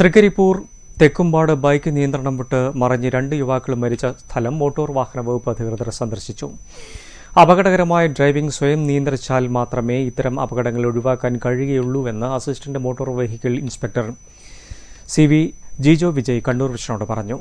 Trikaripur Thekkumpad bike നിയന്ത്രണം വിട്ട് മറിഞ്ഞ് രണ്ട് യുവാക്കൾ മരിച്ച സ്ഥലം മോട്ടോർ വാഹന വകുപ്പ് അധികൃതർ സന്ദർശിച്ചു. അപകടകരമായ ഡ്രൈവിംഗ് സ്വയം നിയന്ത്രിച്ചാൽ മാത്രമേ ഇത്തരം അപകടങ്ങൾ ഒഴിവാക്കാൻ കഴിയുകയുള്ളൂവെന്ന് assistant motor vehicle inspector C V Jijo Vijay Kannur വിഷ്ണോട് പറഞ്ഞു.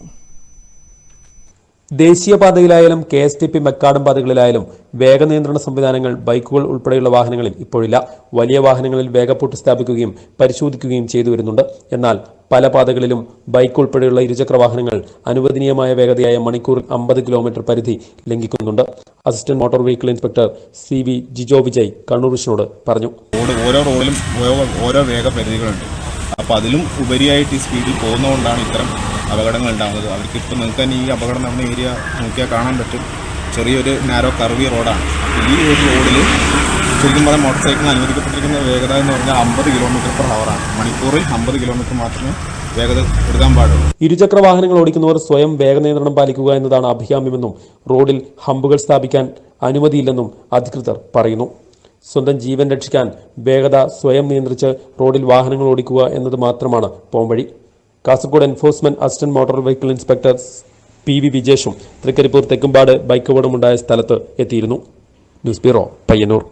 ദേശീയപാതയിലായാലും K S T P macadam പാതകളിലായാലും വേഗനിയന്ത്രണ സംവിധാനങ്ങൾ ബൈക്കുകൾ ഉൾപ്പെടെയുള്ള വാഹനങ്ങളിൽ ഇപ്പോഴില്ല. വലിയ വാഹനങ്ങളിൽ വേഗപ്പൂട്ട് സ്ഥാപിക്കുകയും പരിശോധിക്കുകയും ചെയ്തു വരുന്നുണ്ട്. എന്നാൽ പല പാതകളിലും ബൈക്ക് ഉൾപ്പെടെയുള്ള ഇരുചക്ര വാഹനങ്ങൾ അനുവദനീയമായ വേഗതയായ മണിക്കൂറിൽ അമ്പത് കിലോമീറ്റർ പരിധി ലംഘിക്കുന്നുണ്ട്. Assistant motor vehicle inspector C V Jijo Vijay Kannur വിഷനോട് പറഞ്ഞു. ഓരോ റോഡിലും ഓരോ ഓരോ വേഗപരിധികളുണ്ട്. അപ്പോൾ അതിലും ഉപരിയായിട്ട് ഈ സ്പീഡിൽ പോകുന്നതുകൊണ്ടാണ് ഇത്തരം അപകടങ്ങൾ ഉണ്ടാകുന്നത് അവർക്ക് ഇപ്പോൾ നിങ്ങൾക്ക് തന്നെ ഈ അപകടം നടന്ന ഏരിയ നോക്കിയാൽ കാണാൻ പറ്റും. ചെറിയൊരു നാരോ കർവി റോഡാണ് ഈ ഒരു റോഡിൽ ശരിക്കും പറഞ്ഞാൽ മോട്ടോർ സൈക്കിളിന് അനുവദിക്കപ്പെട്ടിരിക്കുന്ന വേഗത എന്ന് പറഞ്ഞാൽ അമ്പത് കിലോമീറ്റർ പെർ ഹവറാണ് മണിക്കൂറിൽ അമ്പത് കിലോമീറ്റർ മാത്രമേ വേഗത പാടുള്ളൂ. ഇരുചക്ര വാഹനങ്ങൾ ഓടിക്കുന്നവർ സ്വയം വേഗനിയന്ത്രണം പാലിക്കുക എന്നതാണ് അഭികാമ്യമെന്നും റോഡിൽ ഹമ്പുകൾ സ്ഥാപിക്കാൻ അനുമതിയില്ലെന്നും അധികൃതർ പറയുന്നു. സ്വന്തം ജീവൻ രക്ഷിക്കാൻ വേഗത സ്വയം നിയന്ത്രിച്ച് റോഡിൽ വാഹനങ്ങൾ ഓടിക്കുക എന്നത് മാത്രമാണ് പോംവഴി. Kasaragod enforcement assistant motor vehicle inspector P V വിജേഷും Trikaripur Thekkumpad bike അപകടമുണ്ടായ സ്ഥലത്ത് എത്തിയിരുന്നു. News bureau Payyanur.